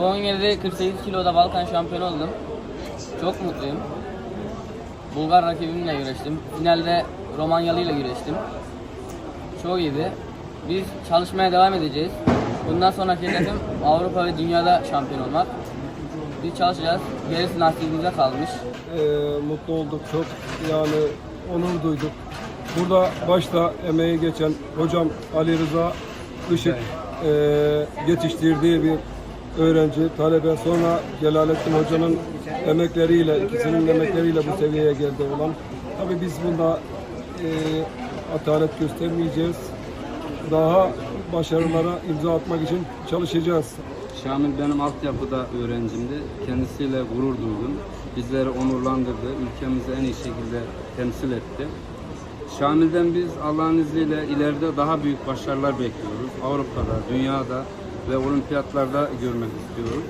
U17'de 48 kiloda Balkan şampiyonu oldum. Çok mutluyum. Bulgar rakibimle güreştim. Finalde Romanyalı ile güreştim. Çok iyiydi. Biz çalışmaya devam edeceğiz. Bundan sonraki hedefim Avrupa ve dünyada şampiyon olmak. Biz çalışacağız. Gerisi nasibimize kalmış. Ee, mutlu olduk çok. Yani onur duyduk. Burada başta emeği geçen hocam Ali Rıza Işık ee, yetiştirdiği bir öğrenci, talebe sonra Celalettin Hoca'nın emekleriyle, ikisinin emekleriyle bu seviyeye geldi olan. Tabii biz bunda ee, atalet göstermeyeceğiz. Daha başarılara imza atmak için çalışacağız. Şamil benim altyapıda öğrencimdi. Kendisiyle gurur duydum. Bizleri onurlandırdı. Ülkemizi en iyi şekilde temsil etti. Şamil'den biz Allah'ın izniyle ileride daha büyük başarılar bekliyoruz. Avrupa'da, dünyada ve olimpiyatlarda görmek istiyoruz.